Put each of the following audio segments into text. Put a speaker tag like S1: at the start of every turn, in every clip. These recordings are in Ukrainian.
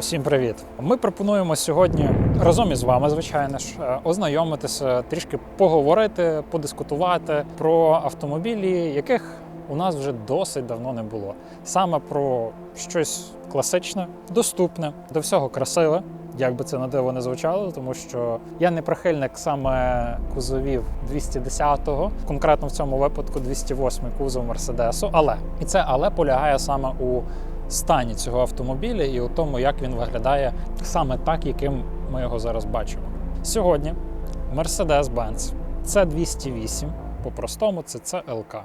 S1: Усім привіт! Ми пропонуємо сьогодні разом із вами, звичайно ж, е, ознайомитися, трішки поговорити, подискутувати про автомобілі, яких у нас вже досить давно не було. Саме про щось класичне, доступне, до всього красиве. Як би це на диво не звучало, тому що я не прихильник саме кузовів 210-го, конкретно в цьому випадку 208 кузов Мерседесу. Але і це але полягає саме у стані цього автомобіля і у тому, як він виглядає саме так, яким ми його зараз бачимо. Сьогодні Mercedes-Benz c 208 по-простому це CLK.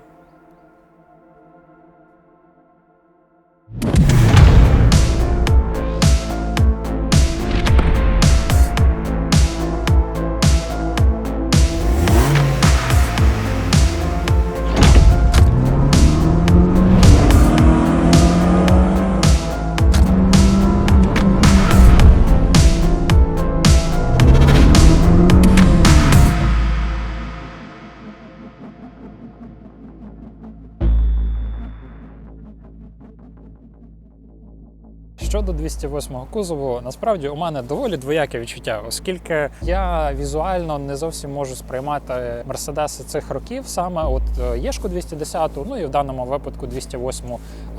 S1: 208-го кузову, насправді у мене доволі двояке відчуття, оскільки я візуально не зовсім можу сприймати мерседеси цих років, саме от е, Єшку 210, ну і в даному випадку 208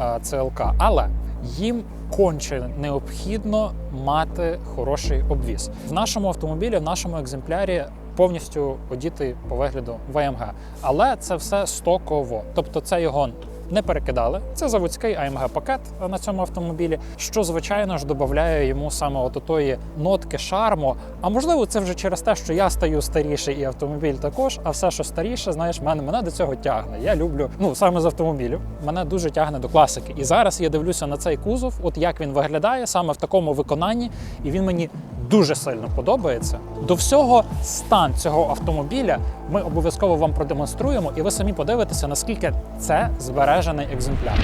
S1: е, ЦЛК. Але їм конче необхідно мати хороший обвіз. В нашому автомобілі, в нашому екземплярі. Повністю одітий по вигляду ВМГ, але це все стоково, тобто це його не перекидали. Це заводський AMG пакет на цьому автомобілі, що звичайно ж додає йому саме от отої нотки шарму. А можливо, це вже через те, що я стаю старіший і автомобіль також. А все, що старіше, знаєш, мене мене до цього тягне. Я люблю ну саме з автомобілів. Мене дуже тягне до класики. І зараз я дивлюся на цей кузов, от як він виглядає саме в такому виконанні, і він мені дуже сильно подобається. До всього стан цього автомобіля ми обов'язково вам продемонструємо, і ви самі подивитеся, наскільки це збережений екземпляр.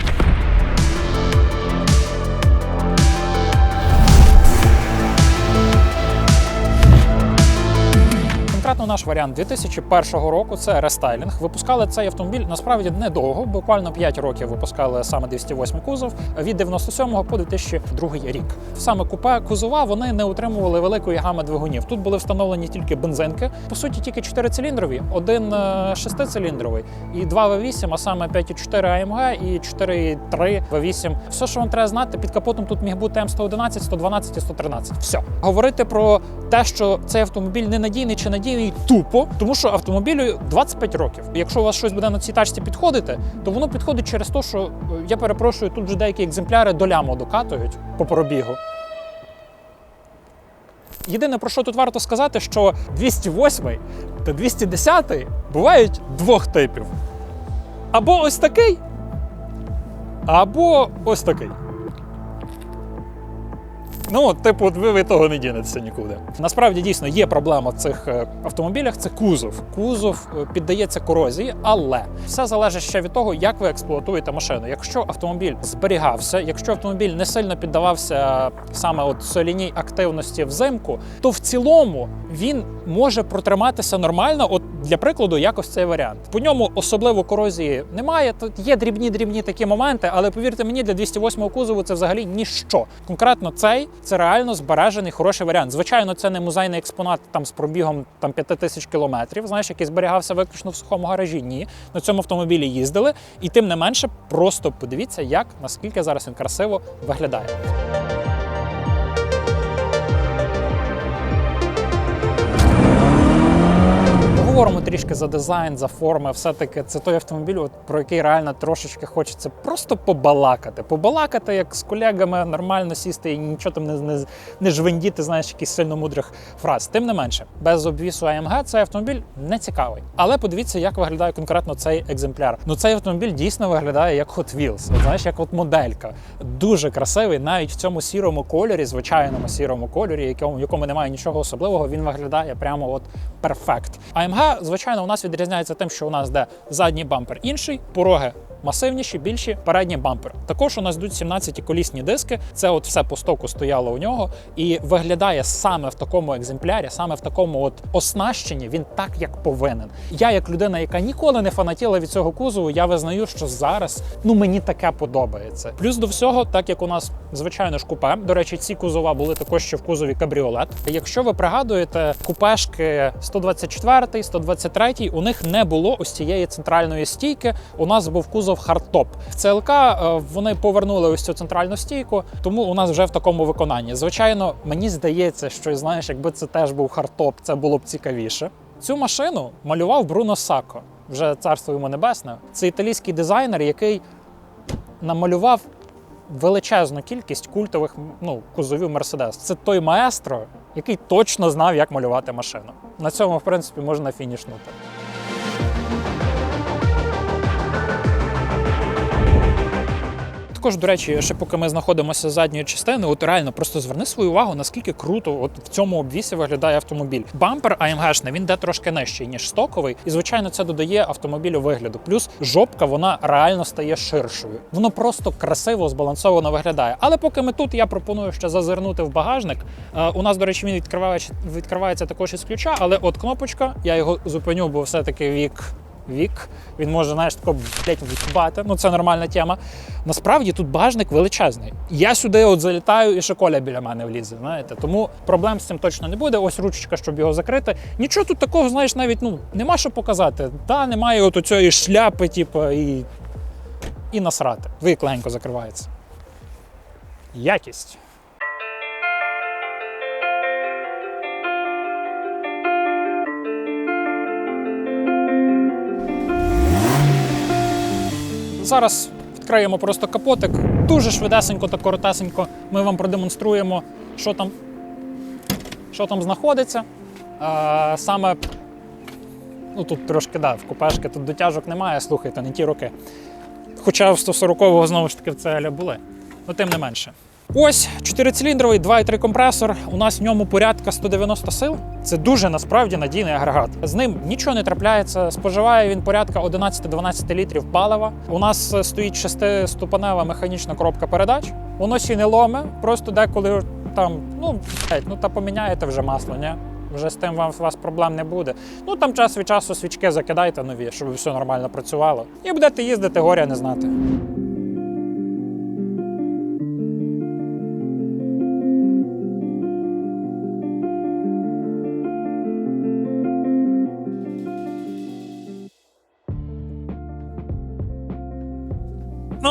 S1: Конкретно наш варіант 2001 року це рестайлінг. Випускали цей автомобіль насправді недовго, буквально 5 років випускали саме 208 кузов від 97 по 2002 рік. Саме купе кузова вони не утримували великої гами двигунів. Тут були встановлені тільки бензинки, по суті, тільки 4-циліндрові, один 6-циліндровий і 2 V8, а саме 5,4 AMG і 4,3 V8. Все, що вам треба знати, під капотом тут міг бути М111, 112 і 113. Все. Говорити про те, що цей автомобіль ненадійний чи надійний, тупо, тому що автомобілю 25 років. Якщо у вас щось буде на цій тачці підходити, то воно підходить через те, що е, я перепрошую, тут вже деякі екземпляри до ляму докатують по пробігу. Єдине про що тут варто сказати, що 208 та 210 бувають двох типів. Або ось такий, або ось такий. Ну, типу, ви від того не дінетеся нікуди. Насправді дійсно є проблема в цих е, автомобілях. Це кузов. Кузов е, піддається корозії, але все залежить ще від того, як ви експлуатуєте машину. Якщо автомобіль зберігався, якщо автомобіль не сильно піддавався саме от соліній активності взимку, то в цілому він може протриматися нормально. От для прикладу, якось цей варіант. По ньому особливо корозії немає. Тут є дрібні дрібні такі моменти, але повірте мені, для 208 кузову це взагалі ніщо. Конкретно цей це реально збережений хороший варіант. Звичайно, це не музейний експонат там з пробігом там 5 тисяч кілометрів, знаєш, який зберігався виключно в сухому гаражі. Ні, на цьому автомобілі їздили, і тим не менше, просто подивіться, як наскільки зараз він красиво виглядає. Говоримо трішки за дизайн, за форми. Все-таки це той автомобіль, от, про який реально трошечки хочеться просто побалакати. Побалакати як з колегами, нормально сісти і нічого там не, не, не жвендіти, знаєш, якісь сильно мудрих фраз. Тим не менше, без обвісу AMG цей автомобіль не цікавий. Але подивіться, як виглядає конкретно цей екземпляр. Ну цей автомобіль дійсно виглядає як Hot Wheels, от, знаєш, як от моделька. Дуже красивий, навіть в цьому сірому кольорі, звичайному сірому кольорі, якому, якому немає нічого особливого, він виглядає прямо от перфект. AMG, звичайно, у нас відрізняється тим, що у нас де задній бампер інший, пороги масивніші, більші передні бампери. Також у нас йдуть 17 колісні диски. Це от все по стоку стояло у нього, і виглядає саме в такому екземплярі, саме в такому от оснащенні. Він так як повинен. Я, як людина, яка ніколи не фанатіла від цього кузову, я визнаю, що зараз ну мені таке подобається. Плюс до всього, так як у нас звичайно ж купе. До речі, ці кузова були також ще в кузові кабріолет. Якщо ви пригадуєте, купешки 124, 123, у них не було ось цієї центральної стійки. У нас був кузов хардтоп. В ЦЛК е, вони повернули ось цю центральну стійку, тому у нас вже в такому виконанні. Звичайно, мені здається, що знаєш, якби це теж був хардтоп, це було б цікавіше. Цю машину малював Бруно Сако, вже царство йому небесне. Це італійський дизайнер, який намалював величезну кількість культових ну, кузовів Мерседес. Це той маестро, який точно знав, як малювати машину. На цьому, в принципі, можна фінішнути. Також, до речі, ще поки ми знаходимося з задньої частини, от реально просто зверни свою увагу, наскільки круто от в цьому обвісі виглядає автомобіль. Бампер AMG-шний, він де трошки нижчий, ніж стоковий, і звичайно, це додає автомобілю вигляду. Плюс жопка вона реально стає ширшою. Воно просто красиво збалансовано виглядає. Але поки ми тут, я пропоную ще зазирнути в багажник. Е, у нас, до речі, він відкривається, відкривається також із ключа, але от кнопочка, я його зупиню, бо все-таки вік вік. Він може, знаєш, тако блять відбати. Ну це нормальна тема. Насправді тут багажник величезний. Я сюди от залітаю, і ще коля біля мене влізе. Знаєте, тому проблем з цим точно не буде. Ось ручечка, щоб його закрити. Нічого тут такого, знаєш, навіть ну нема що показати. Та немає от цієї шляпи, типу, і, і насрати. Вик легенько закривається. Якість. Зараз відкриємо просто капотик. Дуже швидесенько та коротесенько ми вам продемонструємо, що там, що там знаходиться. Е, саме ну тут трошки да, в купешки тут дотяжок немає, слухайте, не ті роки. Хоча в 140-го знову ж таки в це були. Ну, тим не менше. Ось 4-циліндровий 2,3 компресор. У нас в ньому порядка 190 сил. Це дуже насправді надійний агрегат. З ним нічого не трапляється. Споживає він порядка 11-12 літрів палива. У нас е, стоїть шестиступенева механічна коробка передач. Воно сі не ломе, просто деколи там, ну, ну та поміняєте вже масло, ні? Вже з тим вам вас проблем не буде. Ну там час від часу свічки закидайте нові, щоб все нормально працювало. І будете їздити, горя не знати.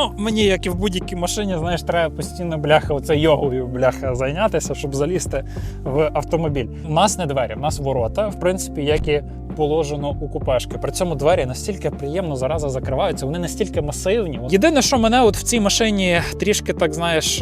S1: Ну, мені, як і в будь-якій машині, знаєш, треба постійно бляха, оце йогою бляха зайнятися, щоб залізти в автомобіль. У нас не двері, у нас ворота, в принципі, як і положено у купешки. При цьому двері настільки приємно зараза закриваються, вони настільки масивні. Єдине, що мене от в цій машині трішки так знаєш.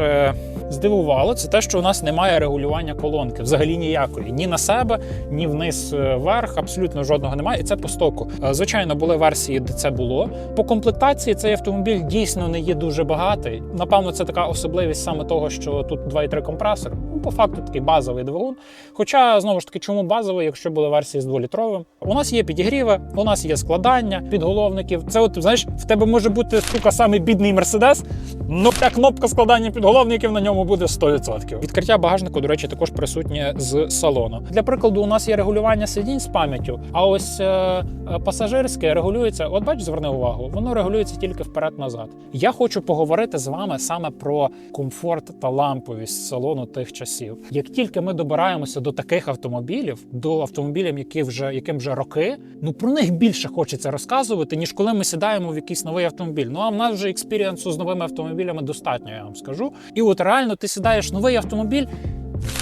S1: Здивувало, це те, що у нас немає регулювання колонки, взагалі ніякої. Ні на себе, ні вниз е, вверх, абсолютно жодного немає. І це по стоку. Е, Звичайно, були версії, де це було. По комплектації цей автомобіль дійсно не є дуже багатий. Напевно, це така особливість саме того, що тут 2,3 компресор. Ну, по факту такий базовий двигун. Хоча, знову ж таки, чому базовий, якщо були версії з 2-літровим? У нас є підігріви, у нас є складання підголовників. Це, от знаєш, в тебе може бути сука самий бідний мерседес. Ну та кнопка складання підголовників на ньому буде 100%. Відкриття багажнику, до речі, також присутнє з салону. Для прикладу, у нас є регулювання сидінь з пам'яттю, а ось е, е, пасажирське регулюється. От бач, зверни увагу, воно регулюється тільки вперед-назад. Я хочу поговорити з вами саме про комфорт та ламповість салону тих часів. Як тільки ми добираємося до таких автомобілів, до автомобілів, які вже яким вже роки, ну про них більше хочеться розказувати, ніж коли ми сідаємо в якийсь новий автомобіль. Ну а в нас вже експірієнсу з новими автомобілями достатньо, я вам скажу. І от реально ти сідаєш в новий автомобіль,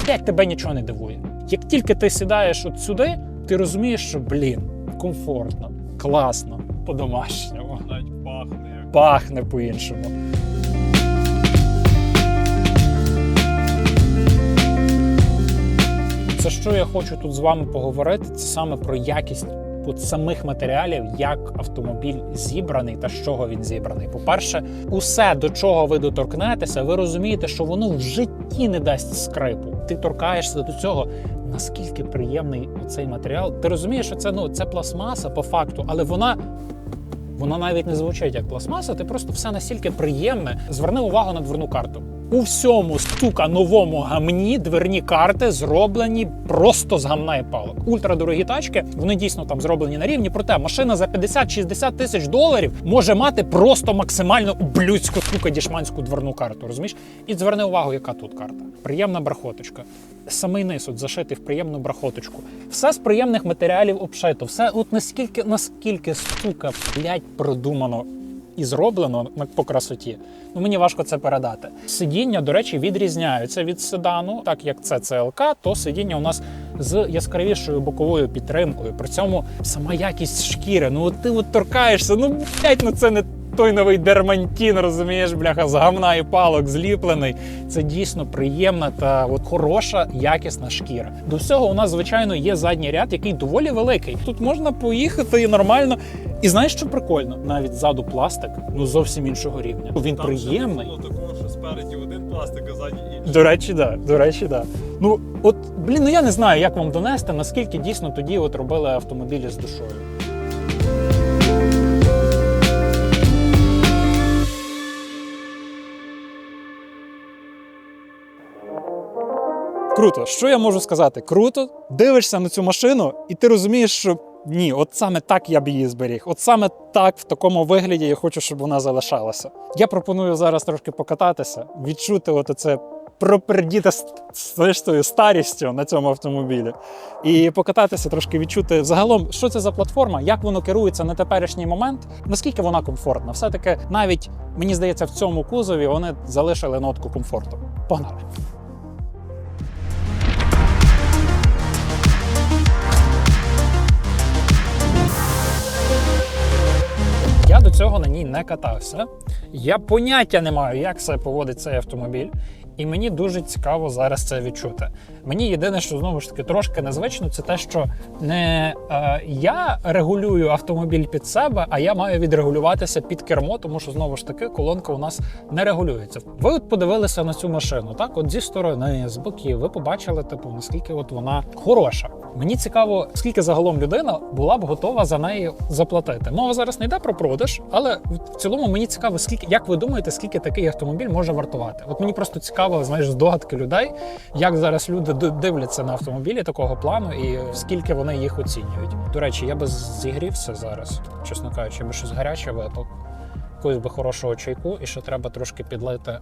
S1: як тебе нічого не дивує. Як тільки ти сідаєш от сюди, ти розумієш, що блін, комфортно, класно, по-домашньому,
S2: Навіть пахне.
S1: пахне по-іншому. Це що я хочу тут з вами поговорити, це саме про якість от самих матеріалів, як автомобіль зібраний та з чого він зібраний. По-перше, усе, до чого ви доторкнетеся, ви розумієте, що воно в житті не дасть скрипу. Ти торкаєшся до цього. Наскільки приємний цей матеріал? Ти розумієш, що це ну це пластмаса по факту, але вона Воно навіть не звучить як пластмаса, ти просто все настільки приємне. Зверни увагу на дверну карту. У всьому сука новому гамні дверні карти зроблені просто з гамна і палок. Ультрадорогі тачки, вони дійсно там зроблені на рівні. Проте машина за 50-60 тисяч доларів може мати просто максимально ублюдську сука дішманську дверну карту. Розумієш? І зверни увагу, яка тут карта. Приємна бархоточка. Самий низ от зашитий в приємну бархоточку. Все з приємних матеріалів обшито. Все от наскільки, наскільки сука, блядь, продумано і зроблено по красоті. Ну мені важко це передати. Сидіння, до речі, відрізняються від седану, так як це ЦЛК, то сидіння у нас з яскравішою боковою підтримкою. При цьому сама якість шкіри. Ну от ти от торкаєшся, ну блядь, ну це не. Той новий дермантін, розумієш, бляха, з гамна і палок зліплений. Це дійсно приємна та от хороша, якісна шкіра. До всього у нас, звичайно, є задній ряд, який доволі великий. Тут можна поїхати і нормально. І знаєш, що прикольно? Навіть ззаду пластик, ну зовсім іншого рівня. Він
S2: Там
S1: приємний.
S2: ще не було такого, що спереді один пластик, а ззаді інший.
S1: До речі, да. До речі, да. Ну от блін, ну я не знаю, як вам донести, наскільки дійсно тоді от робили автомобілі з душою. Круто. Що я можу сказати? Круто. Дивишся на цю машину, і ти розумієш, що ні, от саме так я б її зберіг. От саме так в такому вигляді я хочу, щоб вона залишалася. Я пропоную зараз трошки покататися, відчути от оце пропердіти з- тою старістю на цьому автомобілі. І покататися, трошки відчути загалом, що це за платформа, як воно керується на теперішній момент, наскільки вона комфортна. Все-таки навіть мені здається, в цьому кузові вони залишили нотку комфорту. Погнали! Цього на ній не катався. Я поняття не маю, як себе поводить цей автомобіль. І мені дуже цікаво зараз це відчути. Мені єдине, що знову ж таки трошки незвично, це те, що не е, я регулюю автомобіль під себе, а я маю відрегулюватися під кермо, тому що знову ж таки колонка у нас не регулюється. Ви от подивилися на цю машину, так? От зі сторони, з боків, ви побачили, типу, наскільки от вона хороша. Мені цікаво, скільки загалом людина була б готова за неї заплатити. Мова зараз не йде про продаж, але в цілому мені цікаво, скільки як ви думаєте, скільки такий автомобіль може вартувати? От мені просто цікаво, знаєш, здогадки людей, як зараз люди дивляться на автомобілі такого плану і скільки вони їх оцінюють. До речі, я би зігрівся зараз, чесно кажучи, би щось гаряче випив, якогось би хорошого чайку, і ще треба трошки підлити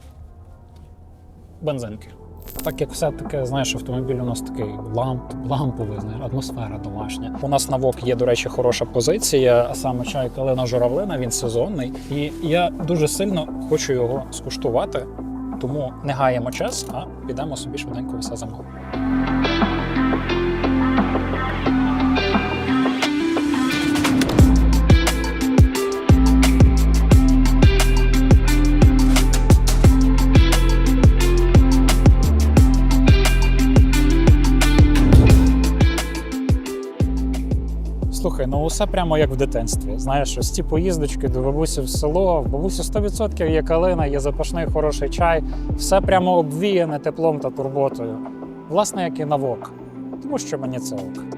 S1: бензинки. Так як все таке, знаєш, автомобіль у нас такий ламп, ламповий, знаєш, атмосфера домашня. У нас на ВОК є, до речі, хороша позиція, а саме чай калина журавлина, він сезонний. І я дуже сильно хочу його скуштувати. Тому не гаємо час, а підемо собі швиденько все замовимо. Слухай, ну усе прямо як в дитинстві. Знаєш, ось ці поїздочки до бабусі в село, в бабусі 100% є калина, є запашний хороший чай, все прямо обвіяне теплом та турботою. Власне, як і на ВОК. Тому що мені це ок.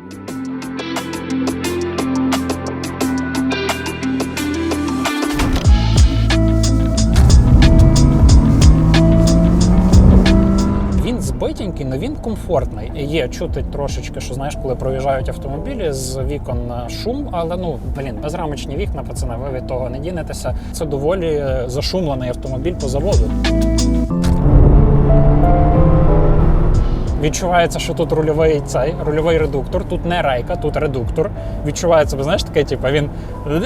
S1: Він комфортний. Є чути трошечки, що знаєш, коли проїжджають автомобілі з вікон шум, але ну блін, безрамочні вікна, пацани, ви від того не дінетеся. Це доволі е, зашумлений автомобіль по заводу. Відчувається, що тут рульовий цей рульовий редуктор. Тут не рейка, тут редуктор. Відчувається, ви знаєш, таке, типу, він.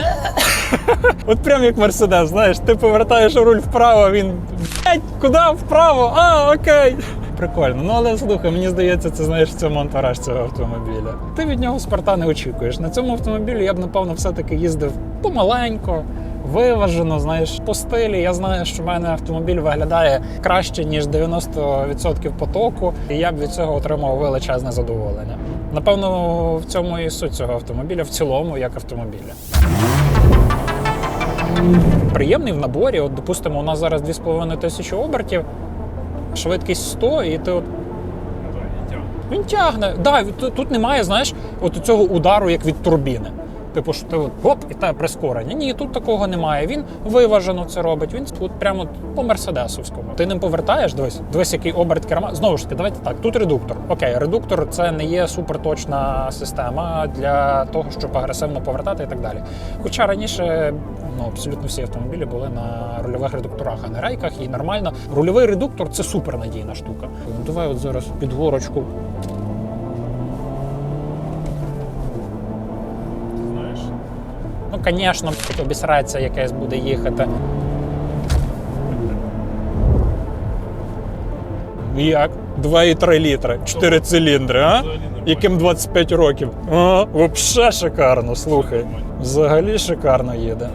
S1: От прям як Мерседес, знаєш, ти повертаєш руль вправо, він. Куди вправо? А, окей. Прикольно. Ну але слухай, мені здається, це знаєш в цьому антураж цього автомобіля. Ти від нього спорта не очікуєш. На цьому автомобілі я б напевно все-таки їздив помаленько. Виважено, знаєш, по стилі. Я знаю, що в мене автомобіль виглядає краще, ніж 90% потоку, і я б від цього отримав величезне задоволення. Напевно, в цьому і суть цього автомобіля, в цілому, як автомобіля. Приємний в наборі. От, допустимо, у нас зараз 2,5 тисячі обертів, швидкість 100, і ти от він тягне. Да, тут, тут немає, знаєш, от цього удару, як від турбіни. Типу, що ти от гоп, і те прискорення. Ні, тут такого немає. Він виважено це робить. Він тут прямо по мерседесовському. Ти ним повертаєш, дивись, дивись, який оберт керма. Знову ж таки, давайте так. Тут редуктор. Окей, редуктор це не є суперточна система для того, щоб агресивно повертати і так далі. Хоча раніше ну, абсолютно всі автомобілі були на рульових редукторах, а не рейках, і нормально. Рульовий редуктор це супернадійна штука. Давай от зараз під горочку. Звісно, обісрається якесь буде їхати. Як? 2,3 літри, 4 циліндри, а? Яким 25 років. Ага, взагалі шикарно, слухай. Взагалі шикарно їде.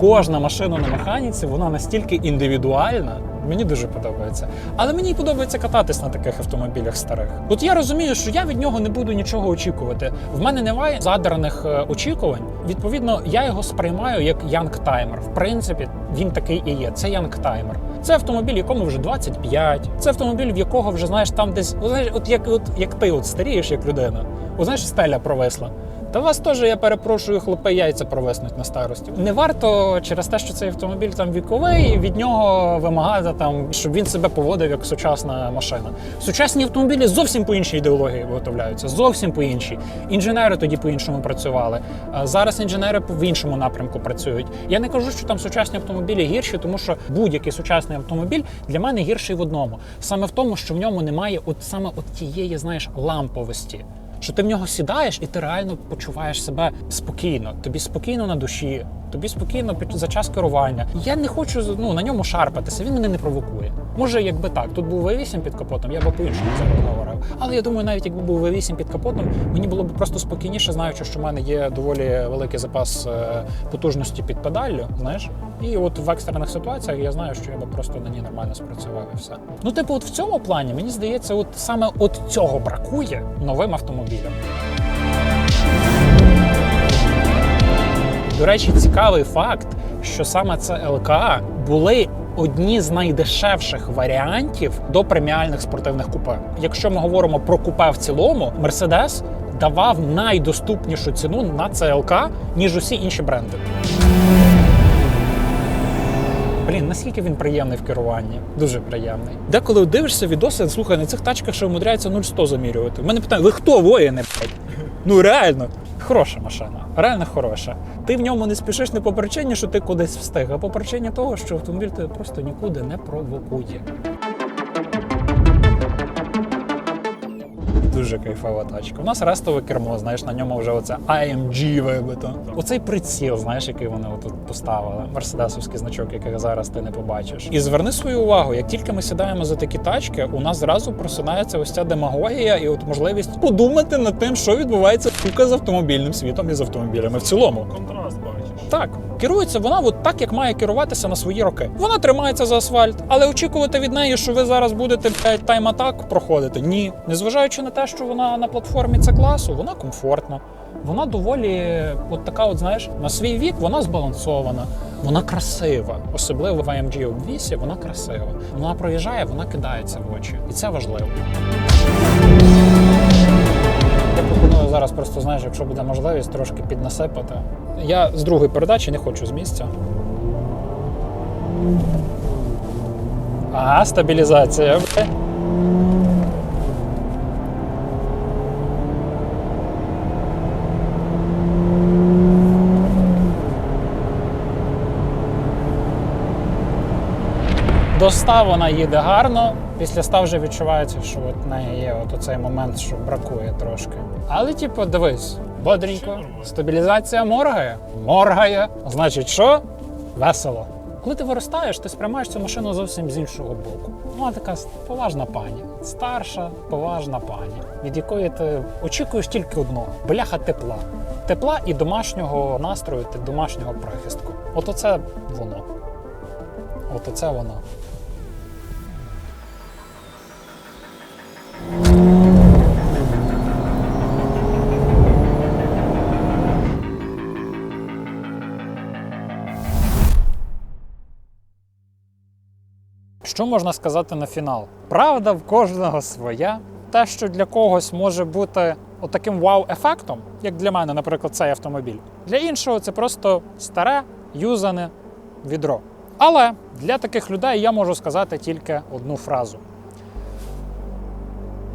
S1: Кожна машина на механіці, вона настільки індивідуальна. Мені дуже подобається. Але мені подобається кататись на таких автомобілях старих. От я розумію, що я від нього не буду нічого очікувати. В мене немає задраних е, очікувань. Відповідно, я його сприймаю як янгтаймер. В принципі, він такий і є. Це янгтаймер. Це автомобіль, якому вже 25. Це автомобіль, в якого вже знаєш там десь, знаєш, от як, от як ти от старієш як людина. От знаєш, стеля провисла. Та вас теж, я перепрошую, хлопи яйця провиснуть на старості. Не варто через те, що цей автомобіль там віковий, від нього вимагати там, щоб він себе поводив як сучасна машина. Сучасні автомобілі зовсім по іншій ідеології виготовляються, зовсім по іншій. Інженери тоді по-іншому працювали. Зараз інженери в іншому напрямку працюють. Я не кажу, що там сучасні автомобілі гірші, тому що будь-який сучасний автомобіль для мене гірший в одному. Саме в тому, що в ньому немає от саме от тієї, знаєш, ламповості що ти в нього сідаєш і ти реально почуваєш себе спокійно. Тобі спокійно на душі, тобі спокійно за час керування. Я не хочу ну, на ньому шарпатися, він мене не провокує. Може, якби так, тут був V8 під капотом, я б по-іншому це говорив. Але я думаю, навіть якби був V8 під капотом, мені було б просто спокійніше, знаючи, що в мене є доволі великий запас е, потужності під педаллю, знаєш. І от в екстрених ситуаціях я знаю, що я би просто на ній нормально спрацював і все. Ну, типу, от в цьому плані мені здається, от саме от цього бракує новим автомобілям. До речі, цікавий факт, що саме це ЛК були одні з найдешевших варіантів до преміальних спортивних купе. Якщо ми говоримо про купе в цілому, Mercedes давав найдоступнішу ціну на ЦЛК, ніж усі інші бренди. Наскільки він приємний в керуванні? Дуже приємний. Деколи дивишся відоси, слухай, на цих тачках ще вмудряється 0-100 замірювати. У мене питання: ви хто воїни? Ну реально. Хороша машина, реально хороша. Ти в ньому не спішиш не по причині, що ти кудись встиг, а по причині того, що автомобіль тебе просто нікуди не провокує. Дуже кайфова тачка. У нас рестове кермо, знаєш, на ньому вже оце AMG вибито. Оцей приціл, знаєш, який вони отут поставили. Мерседесовський значок, який зараз ти не побачиш. І зверни свою увагу, як тільки ми сідаємо за такі тачки, у нас зразу просинається ось ця демагогія і от можливість подумати над тим, що відбувається сука, з автомобільним світом і з автомобілями в цілому.
S2: Контраст.
S1: Так, керується вона от так, як має керуватися на свої роки. Вона тримається за асфальт, але очікувати від неї, що ви зараз будете тайм-атак проходити. Ні, незважаючи на те, що вона на платформі це класу, вона комфортна. Вона доволі, от така, от знаєш, на свій вік вона збалансована, вона красива. Особливо в AMG обвісі вона красива. Вона проїжджає, вона кидається в очі, і це важливо. Зараз просто, знаєш, якщо буде можливість, трошки піднасипати. Я з другої передачі не хочу з місця. Ага, стабілізація. До 100 вона їде гарно. Після 100 вже відчувається, що от в неї є от оцей момент, що бракує трошки. Але, типу, дивись, бодренько. Стабілізація моргає. Моргає. Значить, що? Весело. Коли ти виростаєш, ти сприймаєш цю машину зовсім з іншого боку. Вона така поважна пані, старша, поважна пані, від якої ти очікуєш тільки одного бляха тепла. Тепла і домашнього настрою, та домашнього прихистку. От оце воно. От оце воно. Що можна сказати на фінал? Правда в кожного своя. Те, що для когось може бути отаким вау-ефектом, як для мене, наприклад, цей автомобіль. Для іншого це просто старе, юзане відро. Але для таких людей я можу сказати тільки одну фразу: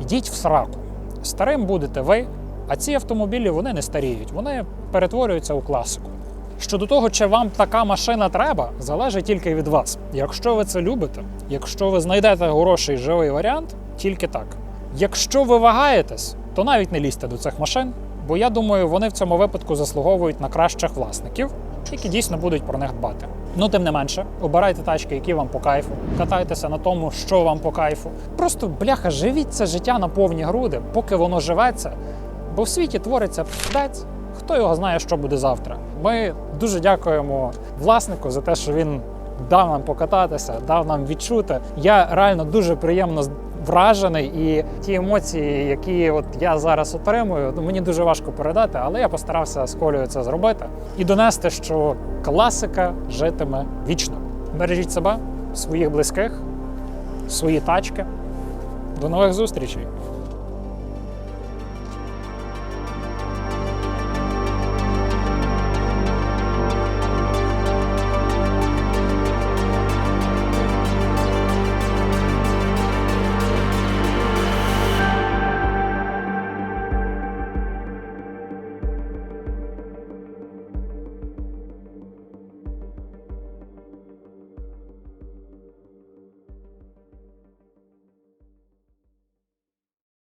S1: Йдіть в сраку. Старим будете ви, а ці автомобілі вони не старіють, вони перетворюються у класику. Щодо того, чи вам така машина треба, залежить тільки від вас. Якщо ви це любите, якщо ви знайдете хороший живий варіант, тільки так. Якщо ви вагаєтесь, то навіть не лізьте до цих машин, бо я думаю, вони в цьому випадку заслуговують на кращих власників, які дійсно будуть про них дбати. Ну, тим не менше, обирайте тачки, які вам по кайфу, катайтеся на тому, що вам по кайфу. Просто бляха, живіть це життя на повні груди, поки воно живеться, бо в світі твориться пдець. Хто його знає, що буде завтра. Ми дуже дякуємо власнику за те, що він дав нам покататися, дав нам відчути. Я реально дуже приємно вражений, і ті емоції, які от я зараз отримую, ну, мені дуже важко передати, але я постарався з Колею це зробити і донести, що класика житиме вічно. Бережіть себе, своїх близьких, свої тачки. До нових зустрічей!